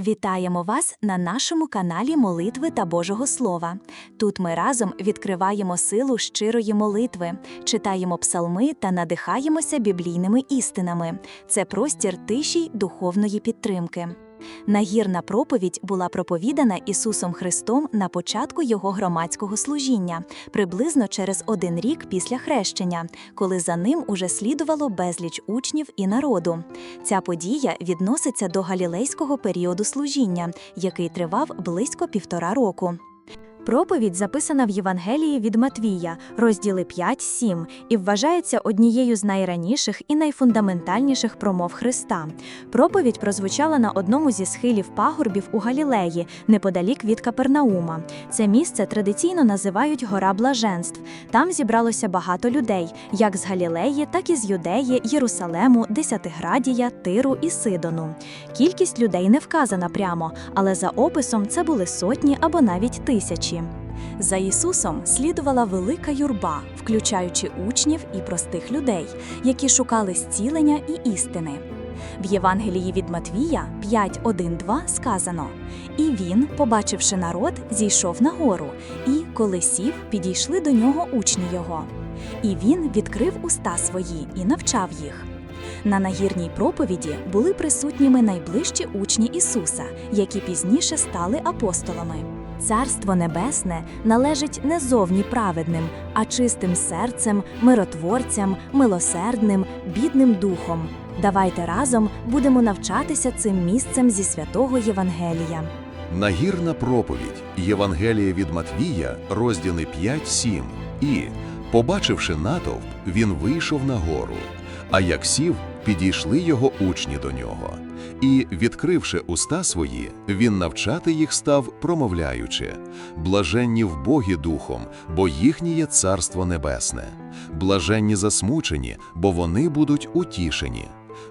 Вітаємо вас на нашому каналі Молитви та Божого Слова. Тут ми разом відкриваємо силу щирої молитви, читаємо псалми та надихаємося біблійними істинами. Це простір тиші й духовної підтримки. Нагірна проповідь була проповідана Ісусом Христом на початку його громадського служіння, приблизно через один рік після хрещення, коли за ним уже слідувало безліч учнів і народу. Ця подія відноситься до галілейського періоду служіння, який тривав близько півтора року. Проповідь записана в Євангелії від Матвія, розділи 5-7, і вважається однією з найраніших і найфундаментальніших промов Христа. Проповідь прозвучала на одному зі схилів пагорбів у Галілеї, неподалік від Капернаума. Це місце традиційно називають Гора Блаженств. Там зібралося багато людей, як з Галілеї, так і з Юдеї, Єрусалему, Десятиградія, Тиру і Сидону. Кількість людей не вказана прямо, але за описом це були сотні або навіть тисячі. За Ісусом слідувала велика юрба, включаючи учнів і простих людей, які шукали зцілення і істини. В Євангелії від Матвія 5.1.2 сказано: І він, побачивши народ, зійшов на гору, і, коли сів, підійшли до нього учні його. І він відкрив уста свої і навчав їх. На нагірній проповіді були присутніми найближчі учні Ісуса, які пізніше стали апостолами. Царство Небесне належить не зовні праведним, а чистим серцем, миротворцям, милосердним, бідним духом. Давайте разом будемо навчатися цим місцем зі святого Євангелія. Нагірна проповідь Євангелія від Матвія, розділи 5-7. І, побачивши натовп, він вийшов на гору. А як сів, підійшли його учні до нього. І, відкривши уста свої, він навчати їх став, промовляючи: Блаженні в Богі духом, бо їхнє царство небесне. Блаженні засмучені, бо вони будуть утішені.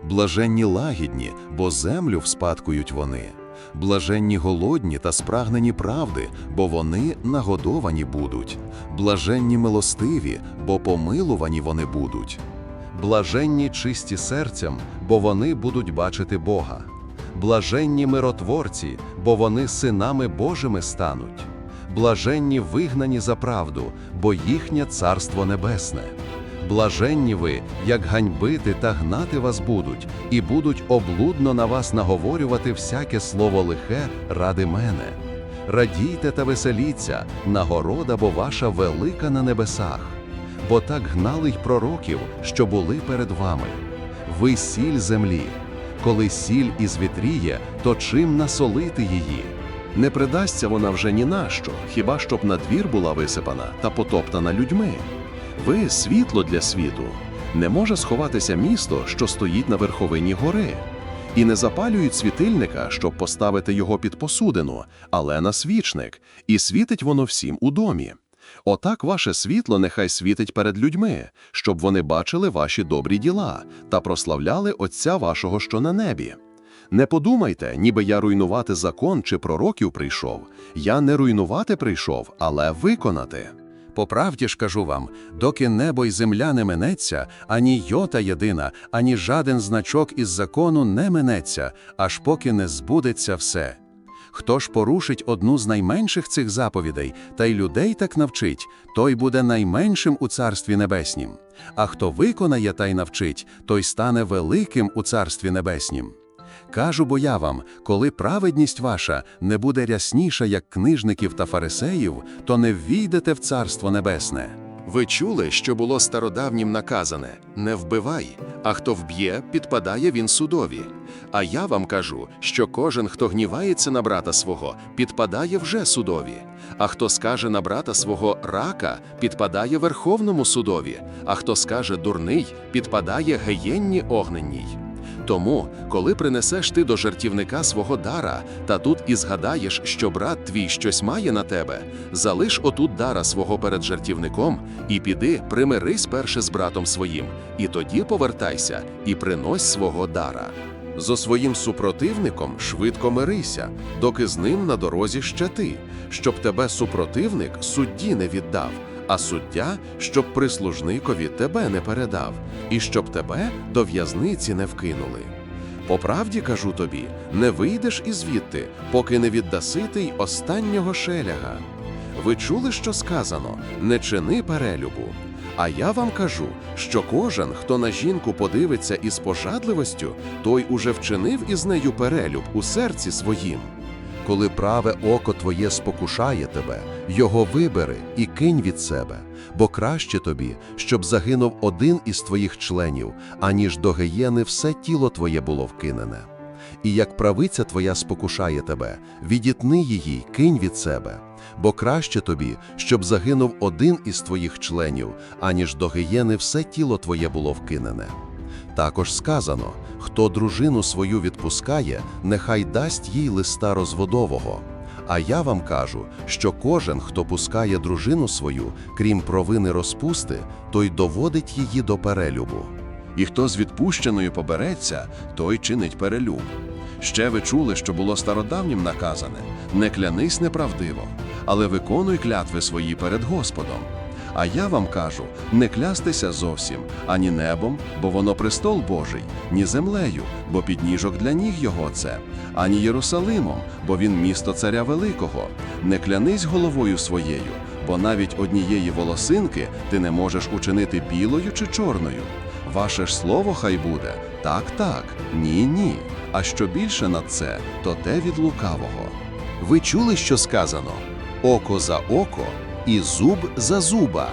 Блаженні лагідні, бо землю вспадкують вони. Блаженні голодні та спрагнені правди, бо вони нагодовані будуть. Блаженні милостиві, бо помилувані вони будуть. Блаженні чисті серцем, бо вони будуть бачити Бога. Блаженні миротворці, бо вони синами Божими стануть. Блаженні вигнані за правду, бо їхнє царство небесне. Блаженні ви, як ганьбити та гнати вас будуть, і будуть облудно на вас наговорювати всяке слово лихе ради мене. Радійте та веселіться, нагорода бо ваша велика на небесах. Бо так гнали й пророків, що були перед вами. Ви сіль землі. Коли сіль ізвітріє, то чим насолити її? Не придасться вона вже ні на що, хіба щоб на двір була висипана та потоптана людьми. Ви світло для світу. Не може сховатися місто, що стоїть на верховині гори. І не запалюють світильника, щоб поставити його під посудину, але на свічник, і світить воно всім у домі. Отак ваше світло нехай світить перед людьми, щоб вони бачили ваші добрі діла та прославляли Отця вашого, що на небі. Не подумайте, ніби я руйнувати закон чи пророків прийшов. Я не руйнувати прийшов, але виконати. По правді ж кажу вам, доки небо й земля не минеться, ані йота єдина, ані жаден значок із закону не минеться, аж поки не збудеться все. Хто ж порушить одну з найменших цих заповідей, та й людей так навчить, той буде найменшим у Царстві Небеснім. А хто виконає та й навчить, той стане великим у Царстві Небеснім. Кажу бо я вам, коли праведність ваша не буде рясніша, як книжників та фарисеїв, то не ввійдете в Царство Небесне. Ви чули, що було стародавнім наказане не вбивай, а хто вб'є, підпадає він судові. А я вам кажу, що кожен, хто гнівається на брата свого, підпадає вже судові. А хто скаже на брата свого рака, підпадає верховному судові, а хто скаже дурний, підпадає геєнні огненній. Тому, коли принесеш ти до жертівника свого дара, та тут і згадаєш, що брат твій щось має на тебе, залиш отут дара свого перед жертівником, і піди, примирись перше з братом своїм, і тоді повертайся і принось свого дара. Зо своїм супротивником швидко мирися, доки з ним на дорозі ще ти, щоб тебе супротивник судді не віддав, а суддя, щоб прислужникові тебе не передав, і щоб тебе до в'язниці не вкинули. По правді кажу тобі, не вийдеш із звідти, поки не віддаси й останнього шеляга. Ви чули, що сказано: не чини перелюбу. А я вам кажу, що кожен, хто на жінку подивиться із пожадливостю, той уже вчинив із нею перелюб у серці своїм. Коли праве око твоє спокушає тебе, його вибери і кинь від себе, бо краще тобі, щоб загинув один із твоїх членів, аніж до гієни все тіло твоє було вкинене. І як правиця твоя спокушає тебе, відітни її, кинь від себе, бо краще тобі, щоб загинув один із твоїх членів, аніж до гієни все тіло твоє було вкинене. Також сказано: хто дружину свою відпускає, нехай дасть їй листа розводового. А я вам кажу, що кожен, хто пускає дружину свою, крім провини розпусти, той доводить її до перелюбу. І хто з відпущеною побереться, той чинить перелюб. Ще ви чули, що було стародавнім наказане: не клянись неправдиво, але виконуй клятви свої перед Господом. А я вам кажу: не клястися зовсім, ані небом, бо воно престол Божий, ні землею, бо підніжок для ніг його це, ані Єрусалимом, бо він місто царя Великого. Не клянись головою своєю, бо навіть однієї волосинки ти не можеш учинити білою чи чорною. Ваше ж слово хай буде так, так, ні, ні. А що більше над це, то те від лукавого. Ви чули, що сказано: око за око і зуб за зуба.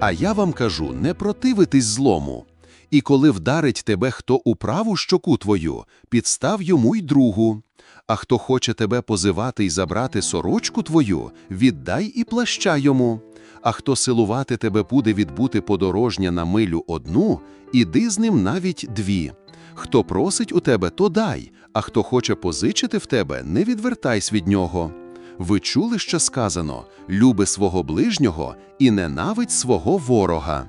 А я вам кажу, не противитись злому. І коли вдарить тебе хто у праву щоку твою, підстав йому й другу. А хто хоче тебе позивати й забрати сорочку твою, віддай і плаща йому. А хто силувати тебе буде відбути подорожня на милю одну, іди з ним навіть дві. Хто просить у тебе, то дай, а хто хоче позичити в тебе, не відвертайся від нього. Ви чули, що сказано: люби свого ближнього і ненавидь свого ворога.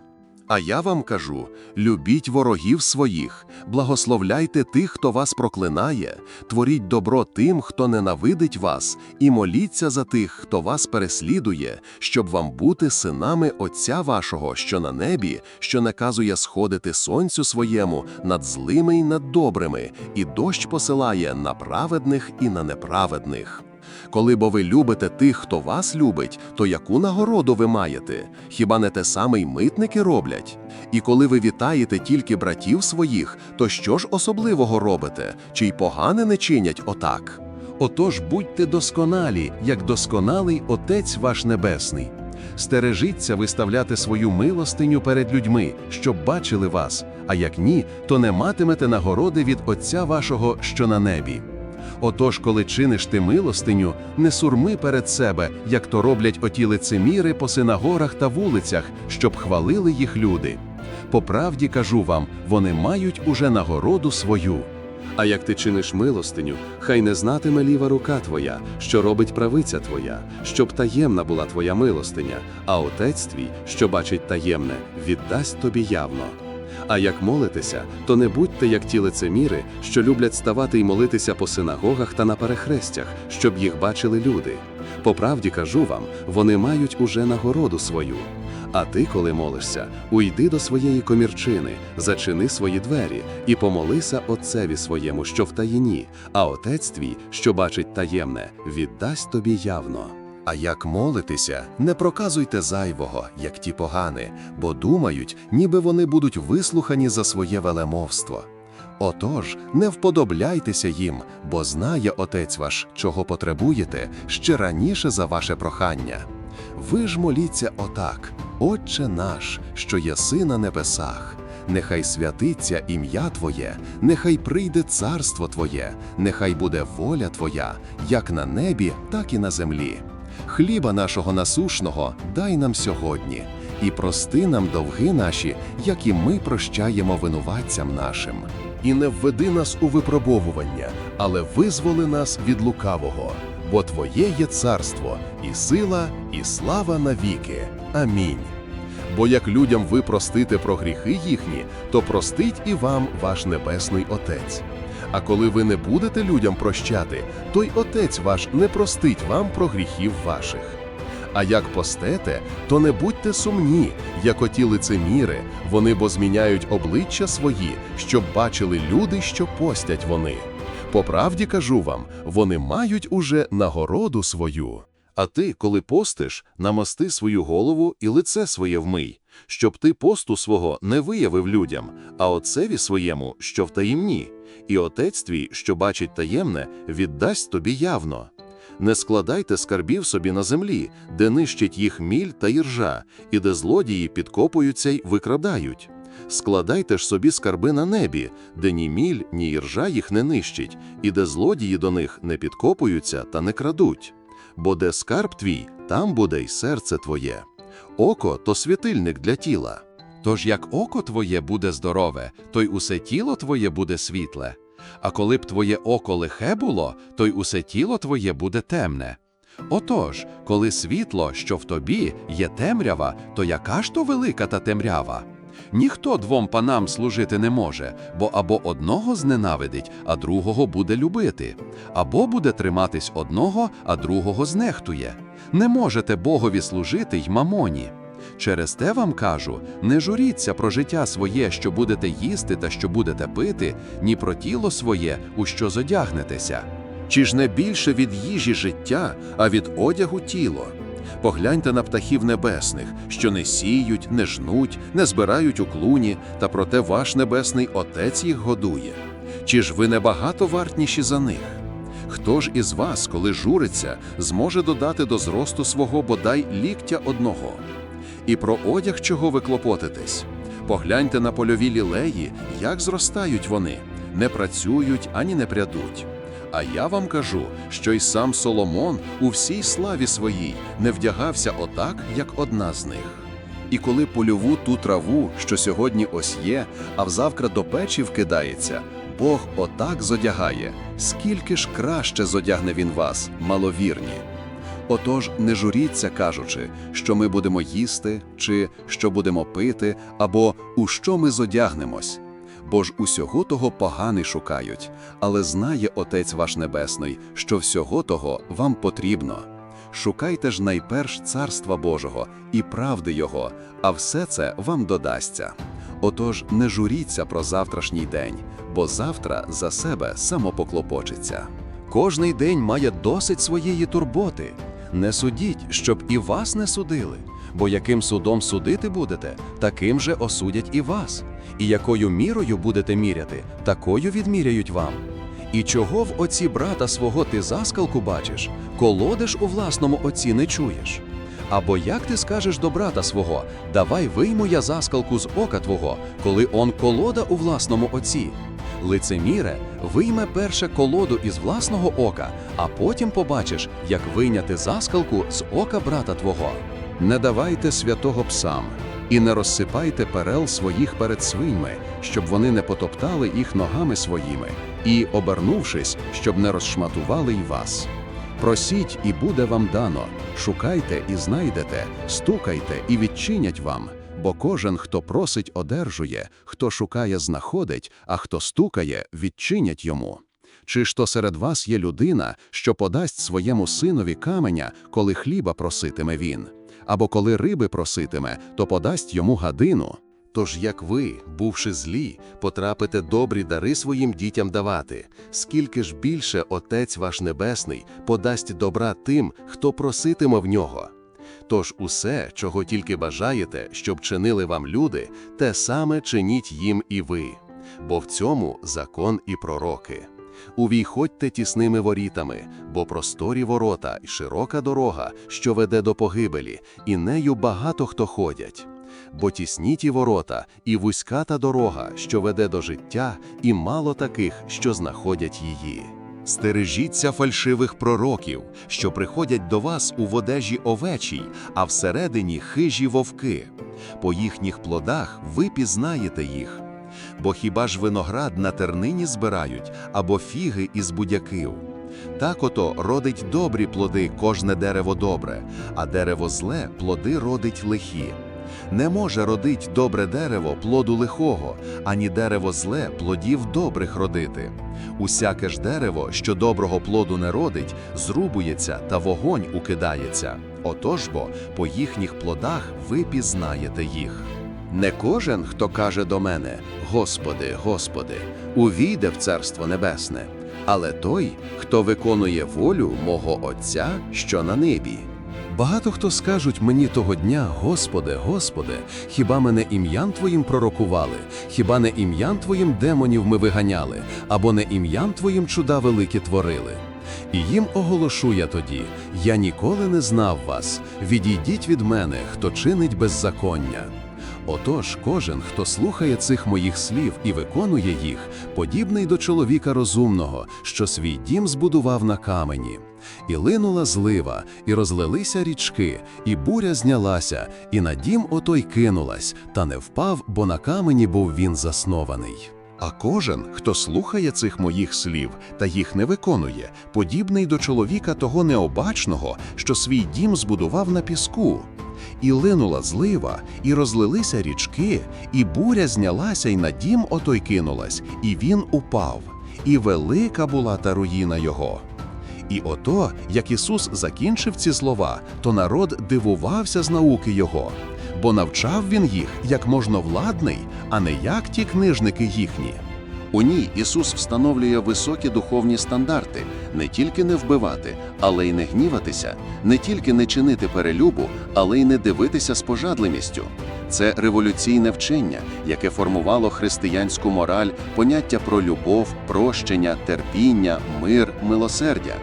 А я вам кажу: любіть ворогів своїх, благословляйте тих, хто вас проклинає, творіть добро тим, хто ненавидить вас, і моліться за тих, хто вас переслідує, щоб вам бути синами Отця вашого, що на небі, що наказує сходити сонцю своєму над злими й над добрими, і дощ посилає на праведних і на неправедних. Коли бо ви любите тих, хто вас любить, то яку нагороду ви маєте? Хіба не те саме й митники роблять? І коли ви вітаєте тільки братів своїх, то що ж особливого робите? Чи й погане не чинять отак? Отож будьте досконалі, як досконалий Отець ваш Небесний. Стережіться виставляти свою милостиню перед людьми, щоб бачили вас, а як ні, то не матимете нагороди від Отця вашого, що на небі. Отож, коли чиниш ти милостиню, не сурми перед себе, як то роблять оті лицеміри по синагорах та вулицях, щоб хвалили їх люди. По правді кажу вам, вони мають уже нагороду свою. А як ти чиниш милостиню, хай не знатиме ліва рука твоя, що робить правиця твоя, щоб таємна була твоя милостиня, а отець твій, що бачить таємне, віддасть тобі явно. А як молитеся, то не будьте як ті лицеміри, що люблять ставати й молитися по синагогах та на перехрестях, щоб їх бачили люди. По правді кажу вам, вони мають уже нагороду свою. А ти, коли молишся, уйди до своєї комірчини, зачини свої двері і помолися Отцеві своєму, що в таїні, а Отець твій, що бачить таємне, віддасть тобі явно. А як молитеся, не проказуйте зайвого, як ті погани, бо думають, ніби вони будуть вислухані за своє велемовство. Отож, не вподобляйтеся їм, бо знає Отець ваш, чого потребуєте, ще раніше за ваше прохання. Ви ж моліться отак, Отче наш, що єси на небесах. Нехай святиться ім'я Твоє, нехай прийде царство Твоє, нехай буде воля Твоя, як на небі, так і на землі. Хліба нашого насушного дай нам сьогодні, і прости нам довги наші, як і ми прощаємо винуватцям нашим. І не введи нас у випробовування, але визволи нас від лукавого, бо Твоє є царство, і сила, і слава навіки. Амінь. Бо як людям ви простите про гріхи їхні, то простить і вам ваш небесний Отець. А коли ви не будете людям прощати, то й Отець ваш не простить вам про гріхів ваших. А як постете, то не будьте сумні, як оті лицеміри, вони бо зміняють обличчя свої, щоб бачили люди, що постять вони. По правді кажу вам, вони мають уже нагороду свою. А ти, коли постиш, намасти свою голову і лице своє вмий, щоб ти посту свого не виявив людям, а отцеві своєму, що в таємні, і отець твій, що бачить таємне, віддасть тобі явно. Не складайте скарбів собі на землі, де нищить їх міль та іржа, і де злодії підкопуються й викрадають. Складайте ж собі скарби на небі, де ні міль, ні іржа їх не нищить, і де злодії до них не підкопуються та не крадуть. Бо де скарб твій, там буде й серце твоє. Око то світильник для тіла. Тож як око твоє буде здорове, то й усе тіло твоє буде світле. А коли б твоє око лихе було, то й усе тіло твоє буде темне. Отож, коли світло, що в тобі, є темрява, то яка ж то велика та темрява? Ніхто двом панам служити не може, бо або одного зненавидить, а другого буде любити, або буде триматись одного, а другого знехтує. Не можете Богові служити й мамоні. Через те вам кажу: не журіться про життя своє, що будете їсти та що будете пити, ні про тіло своє, у що зодягнетеся. Чи ж не більше від їжі життя, а від одягу тіло? Погляньте на птахів небесних, що не сіють, не жнуть, не збирають у клуні, та проте ваш небесний Отець їх годує. Чи ж ви небагато вартніші за них? Хто ж із вас, коли журиться, зможе додати до зросту свого бодай ліктя одного? І про одяг чого ви клопотитесь? Погляньте на польові лілеї, як зростають вони, не працюють ані не прядуть. А я вам кажу, що й сам Соломон у всій славі своїй не вдягався отак, як одна з них. І коли польову ту траву, що сьогодні ось є, а взавтра до печі вкидається, Бог отак зодягає, скільки ж краще зодягне він вас, маловірні. Отож, не журіться, кажучи, що ми будемо їсти, чи що будемо пити, або у що ми зодягнемось. Бо ж усього того погани шукають, але знає Отець ваш Небесний, що всього того вам потрібно. Шукайте ж найперш Царства Божого і правди Його, а все це вам додасться. Отож, не журіться про завтрашній день, бо завтра за себе само поклопочеться. Кожний день має досить своєї турботи. Не судіть, щоб і вас не судили, бо яким судом судити будете, таким же осудять і вас. І якою мірою будете міряти, такою відміряють вам. І чого в оці брата свого ти заскалку бачиш, колодиш у власному оці не чуєш? Або як ти скажеш до брата свого, давай вийму я заскалку з ока твого, коли он колода у власному оці? Лицеміре, вийме перше колоду із власного ока, а потім побачиш, як вийняти заскалку з ока брата твого. Не давайте святого псам, і не розсипайте перел своїх перед свиньми, щоб вони не потоптали їх ногами своїми, і, обернувшись, щоб не розшматували й вас. Просіть, і буде вам дано, шукайте і знайдете, стукайте і відчинять вам. Бо кожен, хто просить, одержує, хто шукає, знаходить, а хто стукає, відчинять йому. Чи ж то серед вас є людина, що подасть своєму синові каменя, коли хліба проситиме він, або коли риби проситиме, то подасть йому гадину? Тож як ви, бувши злі, потрапите добрі дари своїм дітям давати, скільки ж більше Отець ваш Небесний подасть добра тим, хто проситиме в нього. Тож усе, чого тільки бажаєте, щоб чинили вам люди, те саме чиніть їм і ви, бо в цьому закон і пророки. Увійходьте тісними ворітами, бо просторі ворота й широка дорога, що веде до погибелі, і нею багато хто ходять. Бо тісні ті ворота, і вузька та дорога, що веде до життя, і мало таких, що знаходять її. Стережіться фальшивих пророків, що приходять до вас у водежі овечій, а всередині хижі вовки. По їхніх плодах ви пізнаєте їх. Бо хіба ж виноград на тернині збирають, або фіги із будяків? Так ото родить добрі плоди кожне дерево добре, а дерево зле плоди родить лихі. Не може родить добре дерево плоду лихого, ані дерево зле плодів добрих родити. Усяке ж дерево, що доброго плоду не родить, зрубується та вогонь укидається. Отож бо, по їхніх плодах ви пізнаєте їх. Не кожен, хто каже до мене: Господи, Господи, увійде в Царство Небесне, але той, хто виконує волю мого Отця, що на небі. Багато хто скажуть мені того дня, Господи, Господи, хіба мене ім'ям Твоїм пророкували, хіба не ім'ям Твоїм демонів ми виганяли, або не ім'ям Твоїм чуда великі творили? І їм оголошу я тоді: я ніколи не знав вас, відійдіть від мене, хто чинить беззаконня. Отож, кожен, хто слухає цих моїх слів і виконує їх, подібний до чоловіка розумного, що свій дім збудував на камені. І линула злива, і розлилися річки, і буря знялася, і на дім отой кинулась, та не впав, бо на камені був він заснований. А кожен, хто слухає цих моїх слів та їх не виконує, подібний до чоловіка того необачного, що свій дім збудував на піску. І линула злива, і розлилися річки, і буря знялася, і на дім отой кинулась, і він упав, і велика була та руїна його. І ото, як Ісус закінчив ці слова, то народ дивувався з науки Його, бо навчав Він їх як можновладний, а не як ті книжники їхні. У ній Ісус встановлює високі духовні стандарти не тільки не вбивати, але й не гніватися, не тільки не чинити перелюбу, але й не дивитися з пожадливістю. Це революційне вчення, яке формувало християнську мораль, поняття про любов, прощення, терпіння, мир, милосердя.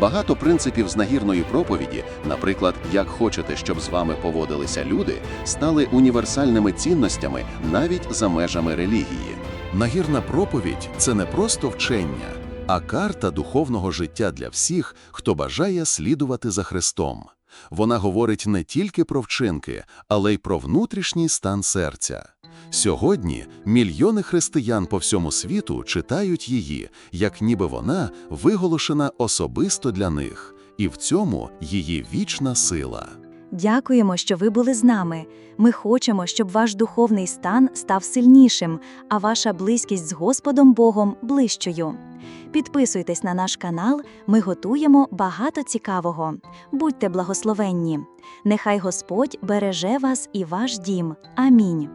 Багато принципів з нагірної проповіді, наприклад, як хочете, щоб з вами поводилися люди, стали універсальними цінностями навіть за межами релігії. Нагірна проповідь це не просто вчення, а карта духовного життя для всіх, хто бажає слідувати за Христом. Вона говорить не тільки про вчинки, але й про внутрішній стан серця. Сьогодні мільйони християн по всьому світу читають її, як ніби вона виголошена особисто для них, і в цьому її вічна сила. Дякуємо, що ви були з нами. Ми хочемо, щоб ваш духовний стан став сильнішим, а ваша близькість з Господом Богом ближчою. Підписуйтесь на наш канал, ми готуємо багато цікавого. Будьте благословенні. Нехай Господь береже вас і ваш дім. Амінь.